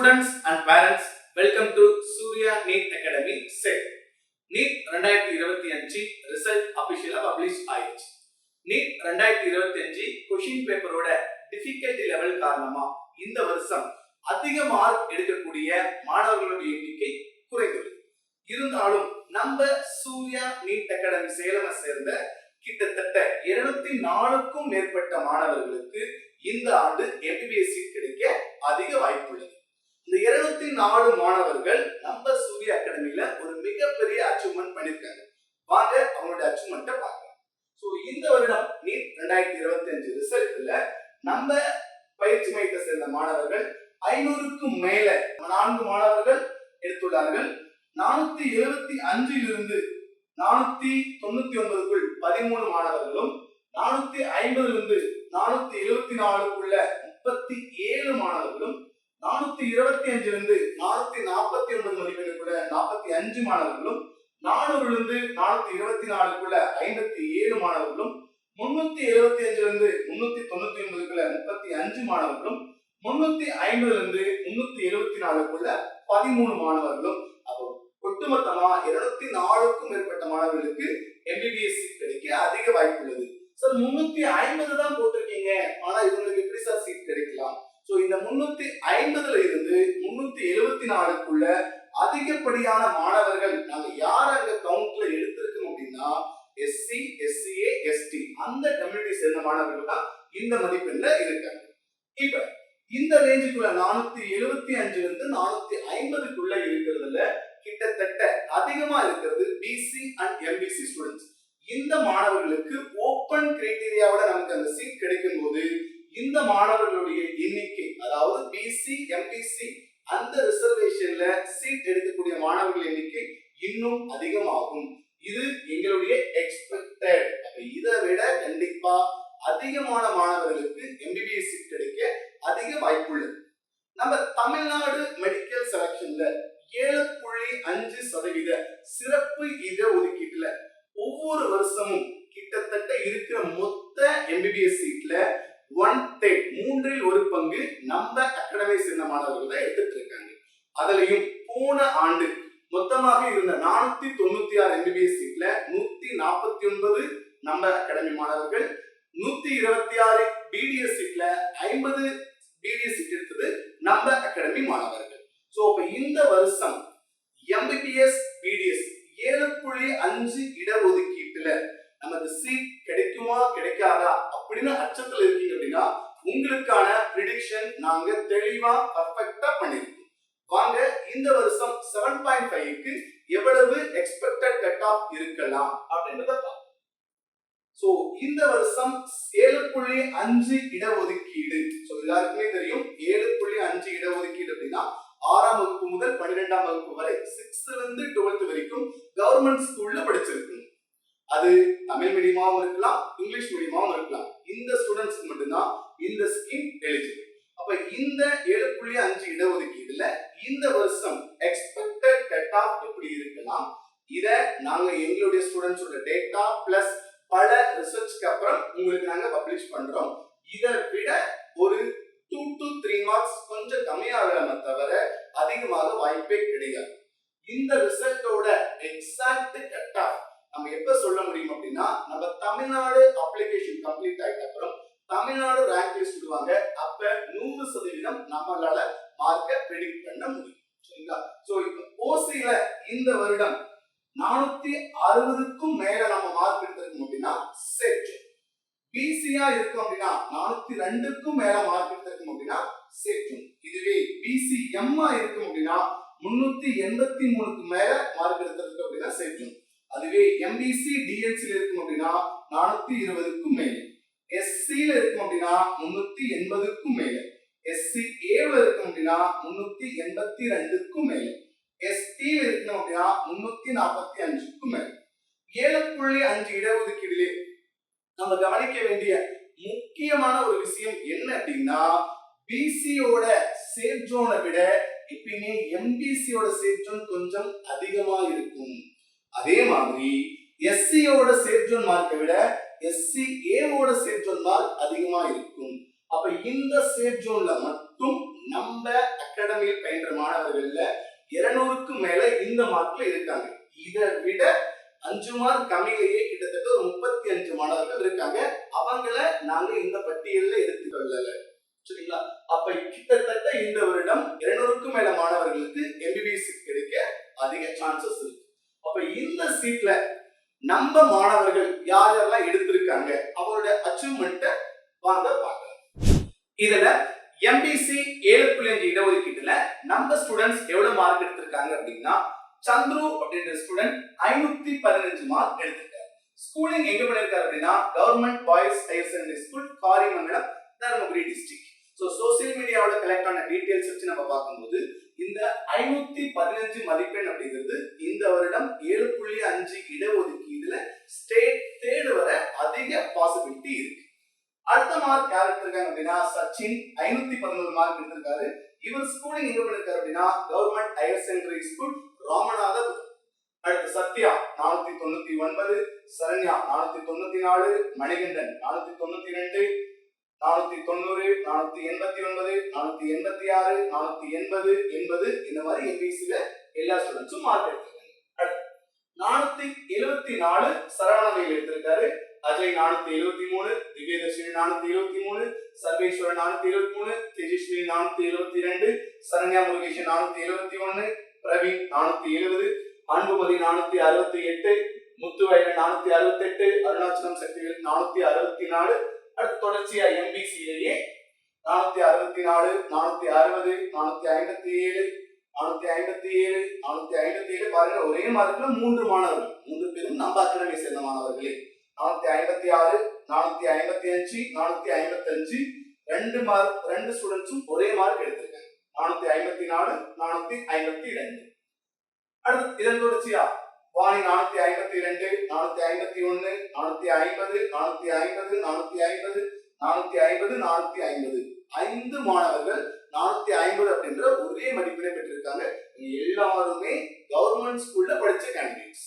Students and parents welcome to Suriya NEET academy set NEET ரெண்டாயிரத்தி இருபத்தி அஞ்சு result அபிஷியலா பப்ளிஷ் ஆயிடுச்சு. நீட் ரெண்டாயிரத்தி இருபத்தி அஞ்சு கொஷின் பேப்பரோட டிஃபிகல்டி லெவல் காரணமா இந்த வருஷம் அதிக மார்க் எடுக்கக்கூடிய மாணவர்களுடைய எண்ணிக்கை குறைந்துள்ளது. இருந்தாலும் நம்ம சூர்யா நீட் அகாடமி சேலமை சேர்ந்த கிட்டத்தட்ட இருநூத்தி நாலுக்கும் மேற்பட்ட மாணவர்களுக்கு இந்த ஆண்டு எம்பிபிஎஸ் சீட் கிடைக்க அதிக வாய்ப்பு நாலு மாணவர்கள் நம்ம சூரிய அகாடமியில ஒரு மிகப்பெரிய அச்சீவ்மெண்ட் பண்ணிருக்காங்க. வாங்க அவங்களுடைய அச்சீவ்மெண்ட்டை பார்க்கலாம். ஸோ இந்த வருடம் நீட் ரெண்டாயிரத்தி இருபத்தி அஞ்சு ரிசல்ட்ல நம்ம பயிற்சி மையத்தை சேர்ந்த மாணவர்கள் ஐநூறுக்கும் மேல நான்கு மாணவர்கள் எடுத்துள்ளார்கள். நானூத்தி எழுபத்தி அஞ்சு இருந்து நானூத்தி தொண்ணூத்தி ஒன்பதுக்குள் பதிமூணு மாணவர்களும் நானூத்தி ஐம்பதுல இருந்து நானூத்தி எழுபத்தி நாலுக்குள்ள முப்பத்தி ஏழு மாணவர்களும் நானூத்தி இருபத்தி அஞ்சுல இருந்து நானூத்தி நாற்பத்தி ஒன்பது மதிப்பெண்ணுக்குள்ள நாற்பத்தி அஞ்சு மாணவர்களும் நானூறுலிருந்து நானூத்தி இருபத்தி நாலுக்குள்ள ஐம்பத்தி ஏழு மாணவர்களும் முன்னூத்தி எழுபத்தி அஞ்சுல இருந்து முன்னூத்தி தொண்ணூத்தி ஒன்பதுக்குள்ள முப்பத்தி அஞ்சு மாணவர்களும் முன்னூத்தி ஐம்பதுல இருந்து முன்னூத்தி எழுபத்தி நாலுக்குள்ள பதிமூணு மாணவர்களும். அப்போ ஒட்டுமொத்தமா இருநூத்தி நாலுக்கும் மேற்பட்ட மாணவர்களுக்கு எம்பிபிஎஸ் சீட் கிடைக்க அதிக வாய்ப்பு உள்ளது. சார் முன்னூத்தி ஐம்பது தான் போட்டிருக்கீங்க. ஆனா இவங்களுக்கு எப்படி சார் சீட் கிடைக்கலாம்? ஸோ இந்த முன்னூத்தி ஐம்பதுல இருந்து முன்னூத்தி எழுபத்தி நாலுக்குள்ள அதிகப்படியான மாணவர்கள் நாங்க யார் அங்க கவுண்ட்ல எடுத்திருக்கோம் அப்படின்னா எஸ்சி எஸ்சிஏ எஸ்டி அந்த கம்யூனிட்டி சேர்ந்த மாணவர்கள் தான் இந்த மதிப்பெண்ல இருக்காங்க. இப்ப இந்த ரேஞ்சுக்குள்ள நானூத்தி எழுபத்தி அஞ்சுல இருந்து நானூத்தி ஐம்பதுக்குள்ள இருக்கிறதுல கிட்டத்தட்ட அதிகமா இருக்கிறது பிசி அண்ட் எம்பிசி ஸ்டூடெண்ட்ஸ் இந்த மாணவர்களுக்கு ஓப்பன் கிரைட்டீரியாவோட நமக்கு அந்த சீட் கிடைக்கும் போது இந்த மாணவர்களுடைய எண்ணிக்கை அதாவது பிசி எம்பிசி அந்த ரிசர்வேஷன்ல சீட் எடுக்கக்கூடிய மாணவர்கள் எண்ணிக்கை இன்னும் அதிகமாகும். இது எங்களுடைய எக்ஸ்பெக்டட் இதை விட கண்டிப்பா அதிகமான மாணவர்களுக்கு எம்பிபிஎஸ் சீட் கிடைக்க அதிக வாய்ப்புள்ளது நம்ம தமிழ்நாடு மெடிக்கல் செலக்ஷன்ல ஏழு புள்ளி அஞ்சு சதவீத சிறப்பு இட ஒதுக்கீட்டுல ஒவ்வொரு வருஷமும் கிட்டத்தட்ட இருக்கிற மொத்த எம்பிபிஎஸ் சீட்ல ஒன் தேர்ட் மூன்றில் ஒரு பங்கு நம்ம அகாடமி சேர்ந்த மாணவர்கள் தான் எடுத்துட்டு இருக்காங்க அதுலயும் போன ஆண்டு மொத்தமாக இருந்த நானூத்தி தொண்ணூத்தி ஆறு எம்பிபிஎஸ் சீட்ல நூத்தி நாற்பத்தி ஒன்பது நம்ம அகாடமி மாணவர்கள் நூத்தி இருபத்தி ஆறு பிடிஎஸ் சீட்ல ஐம்பது பிடிஎஸ் சீட் எடுத்தது நம்ம அகாடமி மாணவர்கள் சோ இப்ப இந்த வருஷம் எம்பிபிஎஸ் பிடிஎஸ் ஏழு புள்ளி அஞ்சு இடஒதுக்கீட்டுல நமக்கு சீட் கிடைக்குமா கிடைக்காதா அப்படின்னு அச்சத்துல இருக்கீங்க அப்படின்னா உங்களுக்கான ப்ரிடிக்ஷன் நாங்க தெளிவா பர்ஃபெக்டா பண்ணிருக்கோம். வாங்க இந்த வருஷம் செவன் பாயிண்ட் ஃபைவ்க்கு எவ்வளவு எக்ஸ்பெக்டட் கட் ஆஃப் இருக்கலாம் அப்படின்றத பார்ப்போம். சோ இந்த வருஷம் ஏழு புள்ளி அஞ்சு இடஒதுக்கீடு. சோ எல்லாருக்குமே தெரியும் ஏழு புள்ளி அஞ்சு இடஒதுக்கீடு அப்படின்னா ஆறாம் வகுப்பு முதல் பன்னிரெண்டாம் வகுப்பு வரை சிக்ஸ்த்ல இருந்து டுவெல்த் வரைக்கும் கவர்மெண்ட் ஸ்கூல்ல படிச்சிருக்கு அது தமிழ் மீடியமாகவும் இருக்கலாம் இங்கிலீஷ் மீடியமாகவும் இருக்கலாம். இந்த ஸ்டூடெண்ட்ஸ்க்கு மட்டும்தான் இந்த ஸ்கீம் எலிஜிபிள் அப்ப இந்த ஏழு புள்ளி அஞ்சு இடஒதுக்கீடுல இந்த வருஷம் எக்ஸ்பெக்டட் கட் ஆஃப் எப்படி இருக்கலாம் இத நாங்க எங்களுடைய ஸ்டூடெண்ட்ஸோட டேட்டா பிளஸ் பல ரிசர்ச்க்கு அப்புறம் உங்களுக்கு நாங்க பப்ளிஷ் பண்றோம். இதை பார்க்க ப்ரெடிக்ட் பண்ண முடியும். சரிங்களா? சோ இப்போ ஓசியில இந்த வருடம் நானூத்தி அறுபதுக்கும் மேல நம்ம மார்க் எடுத்திருக்கோம் அப்படின்னா செட் பிசியா இருக்கும் அப்படின்னா நானூத்தி ரெண்டுக்கும் மேல மார்க் எடுத்திருக்கும் அப்படின்னா செட்டும் இதுவே பிசி எம்மா இருக்கும் அப்படின்னா முன்னூத்தி எண்பத்தி மூணுக்கு மேல மார்க் எடுத்திருக்கு அப்படின்னா செட்டும் அதுவே எம்பிசி டிஎன்சில இருக்கும் அப்படின்னா நானூத்தி இருபதுக்கும் மேல. எஸ்சில இருக்கும் அப்படின்னா முன்னூத்தி எண்பதுக்கும் மேலே. எஸ்சி ஏல இருக்கும் அப்படின்னா முன்னூத்தி எண்பத்தி ரெண்டுக்கும் மேல் எஸ்டி இருக்கணும் அப்படின்னா முன்னூத்தி நாற்பத்தி அஞ்சுக்கும் மேல் ஏழு புள்ளி அஞ்சு இடஒதுக்கீடுலே நம்ம கவனிக்க வேண்டிய முக்கியமான ஒரு விஷயம் என்ன அப்படின்னா பிசியோட சேஃப் ஜோனை விட எப்பயுமே எம்பிசியோட சேஃப் ஜோன் கொஞ்சம் அதிகமா இருக்கும் அதே மாதிரி எஸ்சியோட சேஃப் ஜோன் மார்க்கை விட எஸ்சி ஏவோட சேஃப் ஜோன் மார்க் அதிகமா இருக்கும் அப்ப இந்த சேஃப் ஜோன்ல மட்டும் நம்ம அகாடமியில் பயின்ற மாணவர்கள்ல இருநூறுக்கும் மேல இந்த மார்க்ல இருக்காங்க. இதை விட அஞ்சு மார்க் கம்மியிலேயே கிட்டத்தட்ட ஒரு முப்பத்தி அஞ்சு மாணவர்கள் இருக்காங்க. அவங்கள நாங்க இந்த பட்டியல்ல எடுத்துக்கொள்ளல சரிங்களா? அப்ப கிட்டத்தட்ட இந்த வருடம் இருநூறுக்கும் மேல மாணவர்களுக்கு எம்பிபிஎஸ் கிடைக்க அதிக சான்சஸ் இருக்கு. அப்ப இந்த சீட்ல நம்ம மாணவர்கள் யார் யாரெல்லாம் எடுத்திருக்காங்க அவங்களுடைய அச்சீவ்மெண்ட்டை வாங்க பார்க்கலாம். இதுல எம்பிசி ஏழு புள்ளி அஞ்சு இடஒதுக்கீட்டுல நம்ம ஸ்டூடெண்ட்ஸ் எவ்வளவு மார்க் எடுத்திருக்காங்க அப்படின்னா சந்துரு அப்படின்ற ஸ்டூடெண்ட் ஐநூத்தி பதினஞ்சு மார்க் எடுத்திருக்காரு. ஸ்கூலிங் எங்க பண்ணிருக்காரு அப்படின்னா government boys higher secondary school Karimangalam Dharmapuri district so social மீடியாவில் கலெக்ட் ஆன டீட்டெயில்ஸ் வச்சு நம்ம பார்க்கும்போது இந்த ஐநூத்தி பதினஞ்சு மதிப்பெண் அப்படிங்கிறது இந்த வருடம் ஏழு புள்ளி அஞ்சு இடஒதுக்கீடுல ஸ்டேட் தேர்டு வர அதிக பாசிபிலிட்டி இருக்கு அடுத்த மார்க் யார் எடுத்திருக்காங்க அப்படின்னா சச்சின் ஐநூத்தி பதினோரு மார்க் எடுத்திருக்காரு. இவர் ஸ்கூலிங் எங்க பண்ணிருக்காரு அப்படின்னா government higher secondary school Ramanathapuram. அடுத்து சத்யா நானூத்தி தொண்ணூத்தி ஒன்பது. சரண்யா நானூத்தி தொண்ணூத்தி நாலு. மணிகண்டன் நானூத்தி தொண்ணூத்தி ரெண்டு. நானூத்தி தொண்ணூறு நானூத்தி எண்பத்தி ஒன்பது நானூத்தி எண்பத்தி ஆறு நானூத்தி எண்பது எண்பது. இந்த மாதிரி எம்பிசில எல்லா ஸ்டூடெண்ட்ஸும் மார்க் எடுத்திருக்காங்க. நானூத்தி எழுபத்தி நாலு சரவணவையில் எடுத்திருக்காரு. அஜய் நானூத்தி எழுபத்தி மூணு திவ்யதர்ஷினி நானூத்தி இருபத்தி மூணு சர்வேஸ்வரன் நானூத்தி இருபத்தி மூணு தேஜஸ்வினி நானூத்தி எழுபத்தி ரெண்டு சரண்யா முருகேஷன் நானூத்தி எழுபத்தி ஒன்னு பிரவீன் நானூத்தி எழுபது அன்புமதி நானூத்தி அறுபத்தி எட்டு முத்துவயல் நானூத்தி அறுபத்தி எட்டு அருணாச்சலம் சக்திவேல் நானூத்தி அறுபத்தி நாலு அடுத்து தொடர்ச்சியா எம்பிசிலேயே நானூத்தி அறுபத்தி நாலு நானூத்தி அறுபது நானூத்தி ஐம்பத்தி ஏழு நானூத்தி ஐம்பத்தி ஏழு நானூத்தி ஐம்பத்தி ஏழு பாருங்க ஒரே மாதத்துல மூன்று மாணவர்கள் மூன்று பேரும் நம்ம அகாடமி சேர்ந்த மாணவர்களே. நானூத்தி ஐம்பத்தி ஆறு நானூத்தி ஐம்பத்தி அஞ்சு நானூத்தி ஐம்பத்தி அஞ்சு ரெண்டு மார்க் ரெண்டு ஸ்டூடெண்ட்ஸும் ஒரே மார்க் எடுத்திருக்காங்க. நானூத்தி ஐம்பத்தி நாலு நானூத்தி ஐம்பத்தி ரெண்டு அடுத்து இதன் தொடர்ச்சியா? வாணி நானூத்தி ஐம்பத்தி ரெண்டு நானூத்தி ஐம்பத்தி ஒன்னு நானூத்தி ஐம்பது நானூத்தி ஐம்பது நானூத்தி ஐம்பது நானூத்தி ஐம்பது நானூத்தி ஐம்பது. ஐந்து மாணவர்கள் நானூத்தி ஐம்பது அப்படின்ற ஒரே மதிப்பெண்ணை பெற்றிருக்காங்க. எல்லாருமே கவர்மெண்ட் ஸ்கூல்ல படிச்ச கேண்டிடேட்ஸ்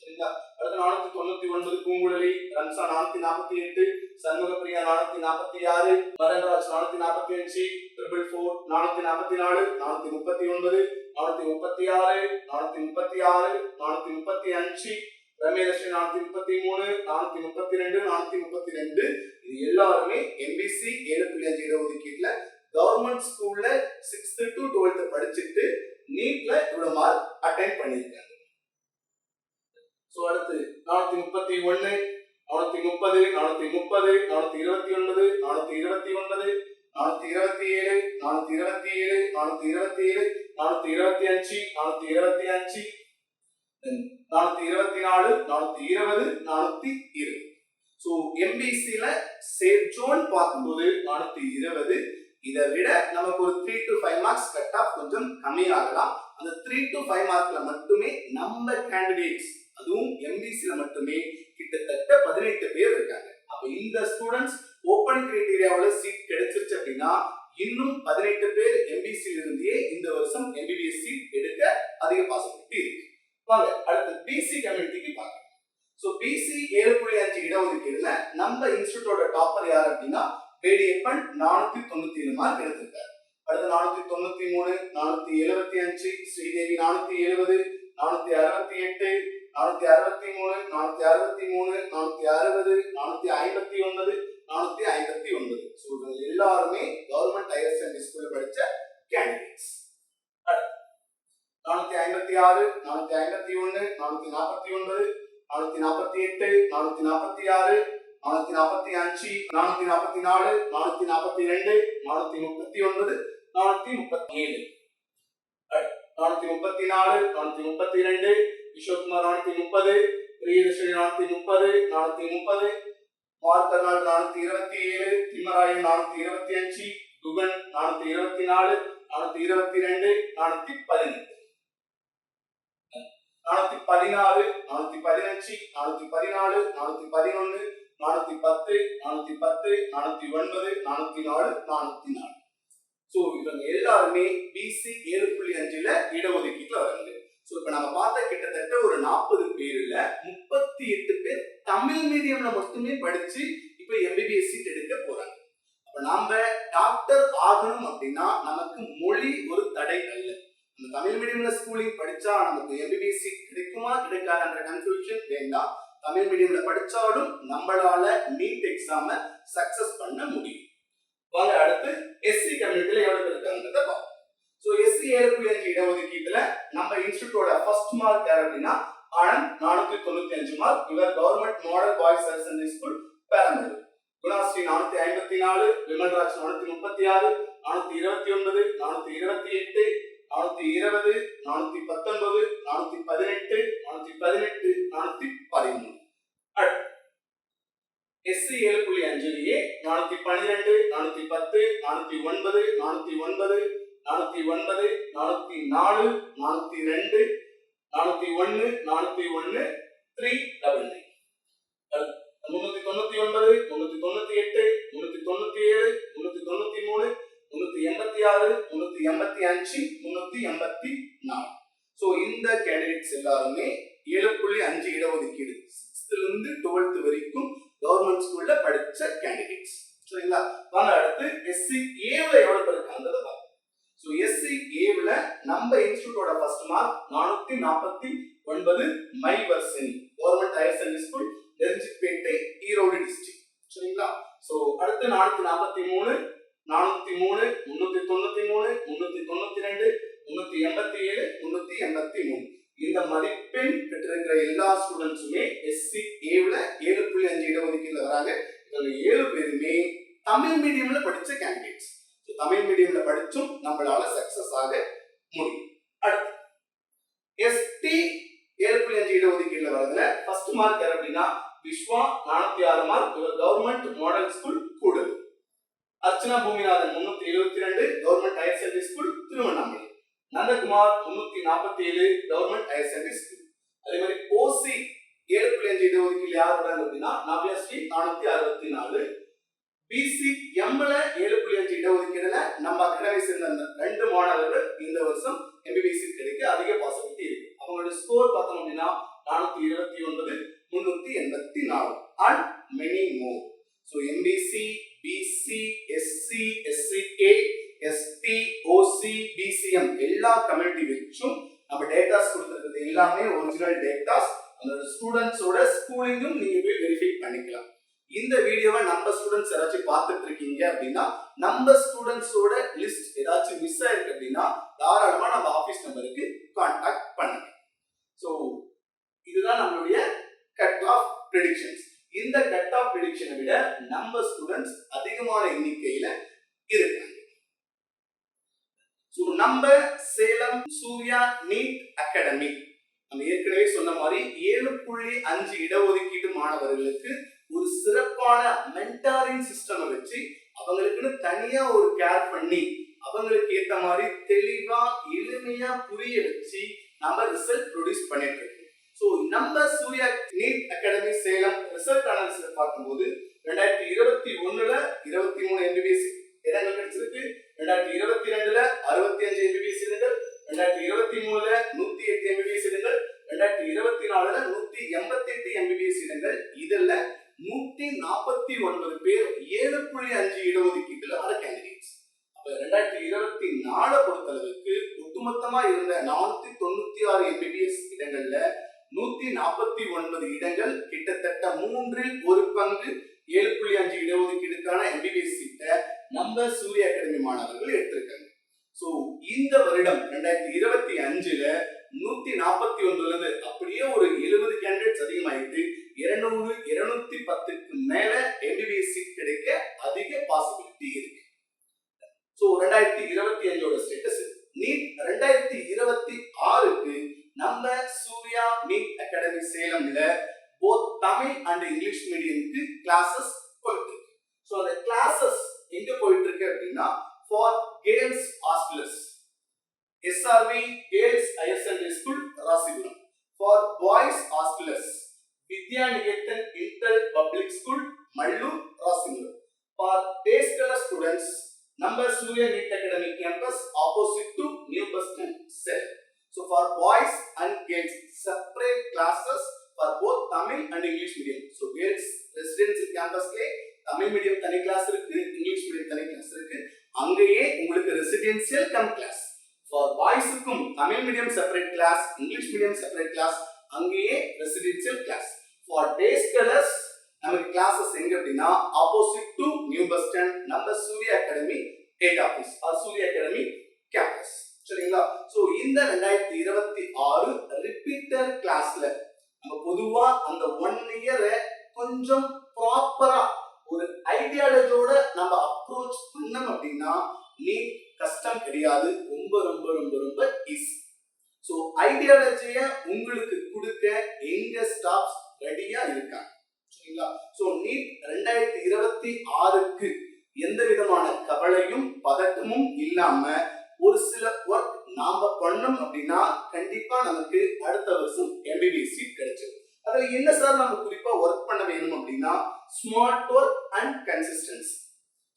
சரிங்களா? நானூத்தி தொண்ணூத்தி ஒன்பது பூங்குழலி ரன்சா நானூத்தி நாற்பத்தி எட்டு சண்முகப்பிரியா நானூத்தி நாற்பத்தி ஆறு மரன்ராஜ் நானூத்தி நாற்பத்தி அஞ்சு ட்ரிபிள் ஃபோர் நானூத்தி நாற்பத்தி நாலு நானூத்தி முப்பத்தி ஒன்பது நானூத்தி முப்பத்தி ஆறு நானூத்தி முப்பத்தி ஆறு நானூத்தி முப்பத்தி அஞ்சு ரமேலட்சுமி நானூத்தி முப்பத்தி மூணு நானூத்தி முப்பத்தி ரெண்டு நானூத்தி முப்பத்தி ரெண்டு. இது எல்லாருமே எம்பிசி ஏழு புள்ளி அஞ்சு இடஒதுக்கீட்டுல கவர்மெண்ட் ஸ்கூல்ல சிக்ஸ்த் டு டுவெல்த் படிச்சுட்டு நீட்ல இவ்வளவு மார்க் அட்டைன் பண்ணியிருக்காங்க. ஸோ அடுத்து நானூத்தி முப்பத்தி ஒன்று நானூத்தி முப்பது நானூத்தி முப்பது நானூத்தி இருபத்தி ஒன்பது நானூத்தி இருபத்தி ஒன்பது நானூத்தி இருபத்தி ஏழு நானூத்தி இருபத்தி ஏழு நானூத்தி இருபத்தி ஏழு நானூத்தி இருபத்தி அஞ்சு நானூத்தி இருபத்தி அஞ்சு நானூத்தி இருபத்தி நாலு நானூத்தி இருபது நானூத்தி இருபது. ஸோ எம்பிசில சேஃப் ஜோன் பார்க்கும்போது நானூத்தி இருபது இதை விட நமக்கு ஒரு three to five marks cut off கொஞ்சம் கம்மியாகலாம். அந்த த்ரீ டு ஃபைவ் மார்க்ல மட்டுமே நம்ம கேண்டிடேட்ஸ் அதுவும் எம்பிசில மட்டுமே கிட்டத்தட்ட பதினெட்டு பேர் இருக்காங்க. அப்ப இந்த ஸ்டூடெண்ட்ஸ் ஓப்பன் கிரைட்டீரியாவில் சீட் கிடைச்சிருச்சு அப்படின்னா இன்னும் பதினெட்டு பேர் எம்பிசி இருந்தே இந்த வருஷம் எம்பிபிஎஸ் சீட் எடுக்க அதிக பாசிபிலிட்டி இருக்கு. வாங்க அடுத்து பிசி கம்யூனிட்டிக்கு பார்க்கலாம். ஸோ பிசி ஏழு புள்ளி அஞ்சு இடஒதுக்கீடுல நம்ம இன்ஸ்டியூட்டோட டாப்பர் யார் அப்படின்னா வேடியப்பன் நானூத்தி தொண்ணூத்தி ஏழு மார்க் எடுத்திருக்காரு. அடுத்து நானூத்தி தொண்ணூத்தி மூணு நானூத்தி எழுபத்தி அஞ்சு ஸ்ரீதேவி நானூத்தி எழுபது நானூத்தி அறுபத்தி எட்டு நானூத்தி அறுபத்தி மூணு நானூத்தி அறுபத்தி மூணு நானூத்தி அறுபது நானூத்தி ஐம்பத்தி ஒன்பது நானூத்தி ஐம்பத்தி ஒன்பது. ஸோ இவங்க எல்லாருமே கவர்மெண்ட் ஹையர் செகண்டரி ஸ்கூல்ல படிச்ச கேண்டிடேட்ஸ் நானூத்தி ஐம்பத்தி ஆறு நானூத்தி ஐம்பத்தி ஒண்ணு நானூத்தி நாற்பத்தி ஒன்பது நானூத்தி நாற்பத்தி எட்டு நானூத்தி நாற்பத்தி ஆறு நானூத்தி நாற்பத்தி அஞ்சு நானூத்தி நாற்பத்தி நாலு நானூத்தி நாற்பத்தி ரெண்டு நானூத்தி முப்பத்தி ஒன்பது நானூத்தி முப்பத்தி ஏழு. நானூத்தி முப்பத்தி நாலு நானூத்தி முப்பத்தி ரெண்டு விஸ்வகுமார் நானூத்தி முப்பது பிரியதர்ஷினி நானூத்தி முப்பது நானூத்தி முப்பது மார்கர்நாள் நானூத்தி இருபத்தி ஏழு திம்மராயன் நானூத்தி இருபத்தி அஞ்சு குகன் நானூத்தி இருபத்தி நாலு நானூத்தி இருபத்தி ரெண்டு நானூத்தி பதினெட்டு. நானூத்தி பதினாறு நானூத்தி பதினஞ்சு நானூத்தி பதினாலு நானூத்தி பதினொன்னு நானூத்தி பத்து நானூத்தி பத்து நானூத்தி ஒன்பது நானூத்தி நாலு நானூத்தி நாலு. ஸோ இவங்க எல்லாருமே பிசி ஏழு புள்ளி அஞ்சுல இடஒதுக்கீட்டுல வராங்க ஸோ இப்போ நம்ம பார்த்த கிட்டத்தட்ட ஒரு நாற்பது பேர்ல முப்பத்தி எட்டு பேர் தமிழ் மீடியம்ல மட்டுமே படிச்சு இப்போ எம்பிபிஎஸ் சீட் எடுக்க போறாங்க. அப்போ நாம டாக்டர் ஆகணும் அப்படின்னா நமக்கு மொழி ஒரு தடை அல்ல. நம்ம தமிழ் மீடியம்ல ஸ்கூலிங் படிச்சா நமக்கு எம்பிபிஎஸ் சீட் கிடைக்குமா கிடைக்காதுன்ற கன்ஃபியூஷன் வேண்டாம். தமிழ் மீடியம்ல படிச்சாலும் நம்மளால நீட் எக்ஸாம சக்சஸ் பண்ண முடியும். வாங்க அடுத்து எஸ்சி கம்யூனிட்டியில எவ்வளவு பேர் பார்ப்போம். ஸோ எஸ்சி ஏழு இடஒதுக்கீட்டுல நம்ம இன்ஸ்டியூட்டோட ஃபர்ஸ்ட் மார்க் யார் அப்படின்னா ஆனந்த் நானூத்தி தொண்ணூத்தி அஞ்சு மார்க் இவர் government model boys higher secondary school Peramedu Gunasri நானூத்தி ஐம்பத்தி நாலு விமல்ராஜ் நானூத்தி முப்பத்தி ஆறு நானூத்தி இருபத்தி ஒன்பது நானூத்தி இருபத்தி எட்டு நானூத்தி இருபது நானூத்தி பத்தொன்பது நானூத்தி பதினெட்டு நானூத்தி பதினெட்டு நானூத்தி பதிமூணு. எஸ்சி ஏழு புள்ளி அஞ்சுலயே நானூத்தி பன்னிரெண்டு நானூத்தி பத்து நானூத்தி ஒன்பது நானூத்தி ஒன்பது நானூத்தி ஒன்பது நானூத்தி நாலு நானூத்தி ரெண்டு நானூத்தி ஒன்னு நானூத்தி ஒன்னு த்ரீ டபுள் நைன் முன்னூத்தி தொண்ணூத்தி ஒன்பது முன்னூத்தி தொண்ணூத்தி எட்டு முன்னூத்தி தொண்ணூத்தி ஏழு முன்னூத்தி தொண்ணூத்தி மூணு முன்னூத்தி எண்பத்தி ஆறு முன்னூத்தி எண்பத்தி அஞ்சு முன்னூத்தி எண்பத்தி நாலு. ஸோ இந்த கேண்டிடேட்ஸ் எல்லாருமே ஏழு புள்ளி அஞ்சு இடஒதுக்கீடு சிக்ஸ்த்ல இருந்து டுவெல்த் வரைக்கும் கவர்மெண்ட் ஸ்கூல்ல படிச்ச கேண்டிடேட்ஸ் சரிங்களா? வாங்க அடுத்து எஸ்சி ஏ எவ்வளவு பேர் இருக்காங்கிறத பார்ப்போம் ஸோ எஸ்சி ஏவில் நம்ம இன்ஸ்டியூட்டோட ஃபர்ஸ்ட் மார்க் நானூத்தி நாற்பத்தி ஒன்பது my Varshini government higher secondary school Nerunjipettai Erode district சரிங்களா? ஸோ அடுத்து நானூத்தி நாற்பத்தி மூணு நானூத்தி மூணு முன்னூத்தி தொண்ணூத்தி மூணு முன்னூத்தி தொண்ணூத்தி ரெண்டு முன்னூத்தி எண்பத்தி ஏழு முன்னூத்தி எண்பத்தி மூணு. இந்த மதிப்பெண் பெற்றிருக்கிற எல்லா ஸ்டூடெண்ட்ஸுமே எஸ்சி ஏவில் ஏழு புள்ளி அஞ்சு இடஒதுக்கீடுல வராங்க. இவங்க ஏழு பேருமே தமிழ் மீடியம்ல படிச்ச கேண்டிடேட்ஸ் ஸோ தமிழ் மீடியம்ல படிச்சும் நம்மளால சக்சஸ் ஆக முடியும். அடுத்து எஸ்டி ஏழு புள்ளி அஞ்சு இடஒதுக்கீடுல வரதுல ஃபர்ஸ்ட் மார்க் யார் அப்படின்னா விஸ்வா நானூத்தி ஆறு மார்க் இவர் government model school Koodal Archana Boominathan முன்னூத்தி எழுபத்தி ரெண்டு government higher secondary school Tiruvannamalai. Nandakumar முன்னூத்தி நாற்பத்தி ஏழு கவர்மெண்ட் ஹையர் செகண்டரி ஸ்கூல் அதே மாதிரி ஓசி ஏழு புள்ளி அஞ்சு இடஒதுக்கீடு யார் வராங்க அப்படின்னா நவ்யஸ்ரீ நானூத்தி அறுபத்தி நாலு பிசி எம்ல ஏழு புள்ளி அஞ்சு இடஒதுக்கீடுல நம்ம அகாடமி சேர்ந்த அந்த ரெண்டு மாணவர்கள் இந்த வருஷம் எம்பிபிசி கிடைக்க அதிக பாசிபிலிட்டி இருக்கு அவங்களோட ஸ்கோர் பார்த்தோம் அப்படின்னா நானூத்தி இருபத்தி ஒன்பது முன்னூத்தி எண்பத்தி நாலு. And many more so MBC BC SC SCA ST OC BCM எல்லா கம்யூனிட்டி வச்சும் நம்ம டேட்டாஸ் கொடுத்துருக்கிறது எல்லாமே ஒரிஜினல் டேட்டாஸ் அந்த ஸ்டூடெண்ட்ஸோட ஸ்கூலிங்கும் நீங்க போய் வெரிஃபை பண்ணிக்கலாம். இந்த வீடியோவை நம்ம ஸ்டூடெண்ட்ஸ் யாராச்சும் பார்த்துட்டு இருக்கீங்க அப்படின்னா நம்ம ஸ்டூடெண்ட்ஸோட லிஸ்ட் ஏதாச்சும் மிஸ் ஆயிருக்கு அப்படின்னா தாராளமா நம்ம ஆஃபீஸ் நம்பருக்கு கான்டாக்ட் பண்ணுங்க ஸோ இதுதான் நம்மளுடைய கட் ஆஃப் ப்ரெடிக்ஷன்ஸ் ஆஃப் விட நம்ம ஸ்டூடெண்ட்ஸ் அதிகமான எண்ணிக்கையில இருக்காங்க. ஸோ நம்ம சேலம் சூர்யா நீட் அகாடமி நம்ம ஏற்கனவே சொன்ன மாதிரி ஏழு புள்ளி அஞ்சு இடஒதுக்கீடு மாணவர்களுக்கு ஒரு சிறப்பான மென்டாரிங் சிஸ்டம் வச்சு அவங்களுக்குன்னு தனியா ஒரு கேர் பண்ணி அவங்களுக்கு ஏத்த மாதிரி தெளிவா எளிமையா புரிய வச்சு நம்ம ரிசல்ட் ப்ரொடியூஸ் பண்ணிட்டு இருக்கோம். ஸோ நம்ம Surya NEET academy Salem result analysis பார்க்கும்போது ரெண்டாயிரத்தி இருபத்தி ஒண்ணுல இருபத்தி மூணு எம்பிபிஎஸ் இடங்கள் கிடைச்சிருக்கு. ரெண்டாயிரத்தி இருபத்தி Rasipuram for day scholar students நம்ம Surya NEET academy campus opposite to new bus stand cell so for boys and girls separate classes for both Tamil and English medium so girls residency கேம்பஸ்லேயே Tamil medium தனி class இருக்கு English medium தனி class இருக்கு. அங்கேயே உங்களுக்கு residential cum class for பாய்ஸுக்கும் Tamil medium separate class English medium separate class அங்கேயே residential class for day scholars நமக்கு classes எங்க அப்படின்னா opposite to new bus stand நம்ம Surya academy head office R Surya academy campus சரிங்களா? So இந்த ரெண்டாயிரத்தி இருபத்தி ஆறு ரிப்பீட்டர் கிளாஸ்ல நம்ம பொதுவா அந்த ஒன் இயரை கொஞ்சம் ப்ராப்பரா ஒரு ஐடியாலஜியோட நம்ம அப்ரோச் பண்ணோம் அப்படின்னா நீ கஷ்டம் கிடையாது. ரொம்ப ரொம்ப ரொம்ப ரொம்ப ஈஸி ஸோ ஐடியாலஜியை உங்களுக்கு கொடுக்க எங்க ஸ்டாஃப்ஸ் ரெடியா இருக்காங்க? சரிங்களா? ஸோ நீட் ரெண்டாயிரத்தி இருபத்தி ஆறுக்கு எந்த விதமான கவலையும் பதட்டமும் இல்லாம ஒரு சில ஒர்க் நாம பண்ணோம் அப்படின்னா கண்டிப்பா நமக்கு அடுத்த வருஷம் எம்பிபிஎஸ் சீட் கிடைச்சிடும் அதுல என்ன சார் நம்ம குறிப்பா ஒர்க் பண்ண வேணும் அப்படின்னா smart work and consistency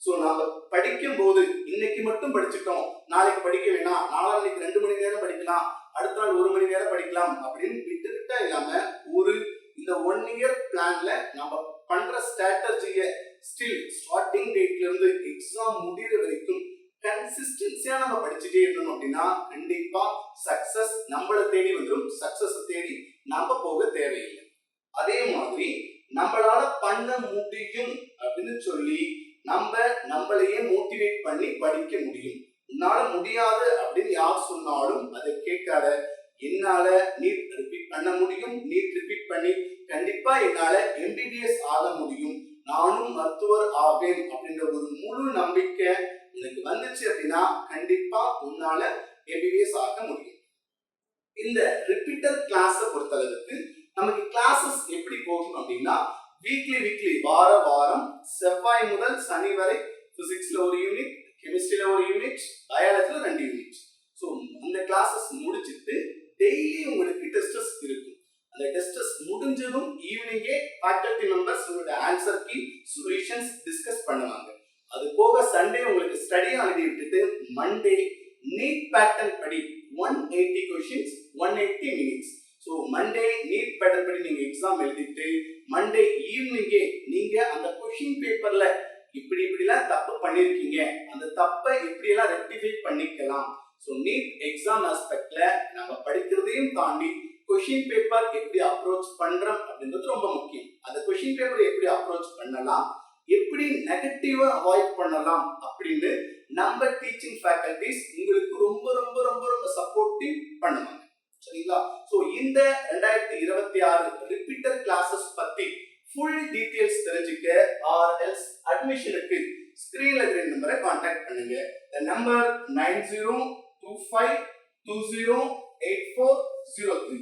so நாம படிக்கும் போது இன்னைக்கு மட்டும் படிச்சுட்டோம் நாளைக்கு படிக்க வேணாம் நாளான்னைக்கு ரெண்டு மணி நேரம் படிக்கலாம் அடுத்த நாள் ஒரு மணி நேரம் படிக்கலாம் அப்படின்னு விட்டுக்கிட்டா இல்லாம ஒரு இந்த ஒன் இயர் பிளான்ல நம்ம பண்ற ஸ்ட்ராட்டஜியை ஸ்டில் ஸ்டார்டிங் டேட்ல இருந்து எக்ஸாம் முடிகிற வரைக்கும் கன்சிஸ்டன்சியா நம்ம படிச்சுட்டே இருந்தோம் அப்படின்னா கண்டிப்பா சக்சஸ் நம்மளை தேடி வந்துடும் சக்சஸ் தேடி நம்ம போக தேவையில்லை. அதே மாதிரி நம்மளால பண்ண முடியும் அப்படின்னு சொல்லி நம்ம நம்மளையே மோட்டிவேட் பண்ணி படிக்க முடியும். உன்னால முடியாது அப்படின்னு யார் சொன்னாலும் அதை கேட்காத என்னால நீட் ரிப்பீட் பண்ண முடியும்? நீட் ரிப்பீட் பண்ணி கண்டிப்பா என்னால எம்பிபிஎஸ் ஆக முடியும். நானும் மருத்துவர் ஆவேன் அப்படின்ற ஒரு முழு நம்பிக்கை எனக்கு வந்துச்சு அப்படின்னா கண்டிப்பா உன்னால எம்பிபிஎஸ் ஆக முடியும். இந்த ரிப்பீட்டர் கிளாஸை பொறுத்தளவுக்கு நமக்கு கிளாஸஸ் எப்படி போகும் அப்படின்னா வீக்லி வீக்லி வார வாரம் செவ்வாய் முதல் சனி வரை பிசிக்ஸ்ல ஒரு யூனிட் கெமிஸ்ட்ரியில ஒரு யூனிட் பயாலஜில ரெண்டு யூனிட் ஸோ அந்த கிளாஸஸ் முடிச்சிட்டு டெய்லி உங்களுக்கு டெஸ்டஸ் இருக்கும். அந்த டெஸ்டஸ் முடிஞ்சதும் ஈவினிங்கே ஃபேக்கல்டி மெம்பர்ஸ் உங்களோட ஆன்சர் கீ சொல்யூஷன்ஸ் டிஸ்கஸ் பண்ணுவாங்க. அது போக சண்டே உங்களுக்கு ஸ்டடி ஹாலிடே விட்டுட்டு மண்டே நீட் பேட்டர்ன் படி one eighty questions one eighty minutes so Monday NEET pattern படி நீங்கள் எக்ஸாம் எழுதிட்டு மண்டே ஈவினிங்கே நீங்கள் அந்த கொஷின் பேப்பரில் இப்படி இப்படிலாம் தப்பு பண்ணியிருக்கீங்க அந்த தப்பை எப்படியெல்லாம் ரெக்டிஃபை பண்ணிக்கலாம். ஸோ நீட் எக்ஸாம் ஆஸ்பெக்ட்ல நம்ம படிக்கிறதையும் தாண்டி கொஷின் பேப்பர் எப்படி அப்ரோச் பண்றோம் அப்படின்றது ரொம்ப முக்கியம். அந்த கொஷின் பேப்பர் எப்படி அப்ரோச் பண்ணலாம்? எப்படி நெகட்டிவா அவாய்ட் பண்ணலாம்? அப்படின்னு நம்ம டீச்சிங் ஃபேக்கல்டிஸ் உங்களுக்கு ரொம்ப ரொம்ப ரொம்ப ரொம்ப சப்போர்ட்டிவ் பண்ணுவாங்க. சரிங்களா? ஸோ இந்த ரெண்டாயிரத்தி இருபத்தி ஆறு ரிப்பீட்டர் கிளாஸஸ் பத்தி ஃபுல் டீட்டெயில்ஸ் தெரிஞ்சுக்க ஆர் எல்ஸ் அட்மிஷனுக்கு ஸ்கிரீன்ல இருக்கிற நம்பரை கான்டாக்ட் பண்ணுங்க. Number nine zero two five two zero eight four zero three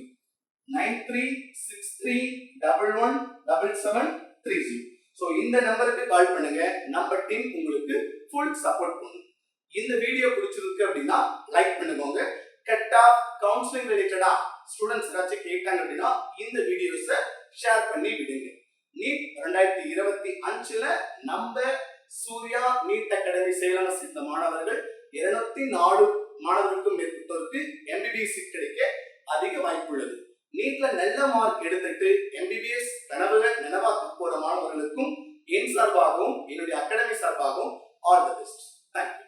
nine three six three double one double seven three zero so இந்த நம்பருக்கு கால் பண்ணுங்க. நம்ம டீம் உங்களுக்கு ஃபுல் சப்போர்ட் பண்ணும். இந்த வீடியோ பிடிச்சிருக்கு அப்படின்னா லைக் பண்ணுங்க. கட் ஆஃப் கவுன்சிலிங் ரிலேட்டடா ஸ்டூடெண்ட்ஸ் ஏதாச்சும் கேட்டாங்க அப்படின்னா இந்த வீடியோஸை ஷேர் பண்ணி விடுங்க. நீட் ரெண்டாயிரத்தி இருபத்தி அஞ்சுல நம்ம சூர்யா நீட் அகாடமி செயலாளர் சேர்ந்த மாணவர்கள் இருநூத்தி நாலு மாணவர்களுக்கும் மேற்பட்டோருக்கு எம்பிபிஎஸ் சீட் கிடைக்க அதிக வாய்ப்பு உள்ளது. நீட்ல நல்ல மார்க் எடுத்துட்டு எம்பிபிஎஸ் கனவுகள் நனவாக்க போற மாணவர்களுக்கும் என் சார்பாகவும் என்னுடைய அகாடமி சார்பாகவும் ஆல் த பெஸ்ட் தேங்க்யூ